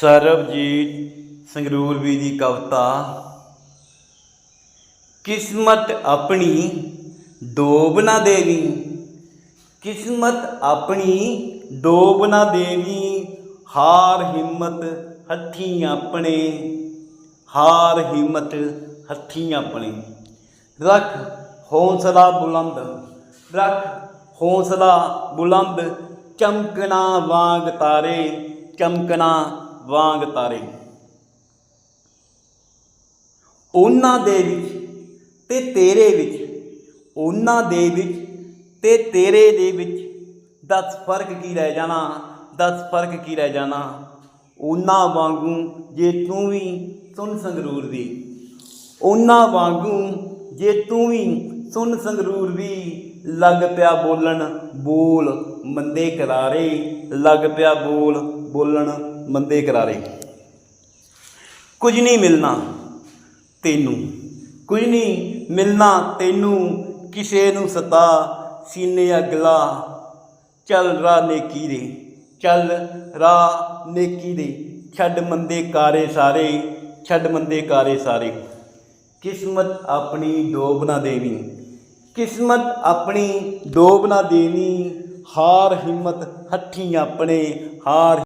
ਸਰਬਜੀਤ ਸੰਗਰੂਰਵੀ ਦੀ ਕਵਿਤਾ, ਕਿਸਮਤ ਆਪਣੀ ਡੋਬ ਨਾ ਦੇਵੀ, ਕਿਸਮਤ ਆਪਣੀ ਡੋਬ ਨਾ ਦੇਵੀ, ਹਾਰ ਹਿੰਮਤ ਹੱਥੀਂ ਆਪਣੇ, ਹਾਰ ਹਿੰਮਤ ਹੱਥੀਂ ਆਪਣੇ। ਰੱਖ ਹੌਸਲਾ ਬੁਲੰਦ, ਰੱਖ ਹੌਸਲਾ ਬੁਲੰਦ, ਚਮਕਣਾ ਵਾਂਗ ਤਾਰੇ, ਚਮਕਣਾ ਵਾਂਗ ਤਾਰੇ। ਉਹਨਾਂ ਦੇ ਵਿੱਚ ਤੇ ਤੇਰੇ ਵਿੱਚ, ਉਹਨਾਂ ਦੇ ਵਿੱਚ ਤੇ ਤੇਰੇ ਦੇ ਵਿੱਚ ਦਸ ਫ਼ਰਕ ਕੀ ਰਹਿ ਜਾਣਾ, ਦਸ ਫ਼ਰਕ ਕੀ ਰਹਿ ਜਾਣਾ? ਉਹਨਾਂ ਵਾਂਗੂ ਜੇ ਤੂੰ ਵੀ ਸੁਣ ਸੰਗਰੂਰ ਦੀ, ਉਹਨਾਂ ਵਾਂਗੂ ਜੇ ਤੂੰ ਵੀ ਸੁਣ ਸੰਗਰੂਰ ਵੀ ਲੱਗ ਪਿਆ ਬੋਲਣ ਬੋਲ ਮੰਦੇ ਕਰਾਰੇ, ਲੱਗ ਪਿਆ ਬੋਲ ਬੋਲਣ ਮੰਦੇ ਕਰਾਰੇ। ਕੁਝ ਨਹੀਂ ਮਿਲਣਾ ਤੈਨੂੰ। ਕੁਝ ਨਹੀਂ ਮਿਲਣਾ ਤੈਨੂੰ। ਕਿਸੇ ਨੂੰ ਸਤਾ, ਸੀਨੇ ਅਗਲਾ ਚੱਲ ਰਾ ਨੇਕੀ ਦੇ। ਚੱਲ ਰਾ ਨੇਕੀ ਦੇ। ਛੱਡ ਮੰਦੇ ਕਾਰੇ ਸਾਰੇ। ਛੱਡ ਮੰਦੇ ਕਾਰੇ ਸਾਰੇ। ਕਿਸਮਤ ਆਪਣੀ ਡੋਬ ਨਾ ਦੇਵੀ। ਕਿਸਮਤ ਆਪਣੀ ਡੋਬ ਨਾ ਦੇਵੀ। ਹਾਰ ਹਿੰਮਤ ਹੱਠੀ ਆਪਣੇ। ਹਾਰ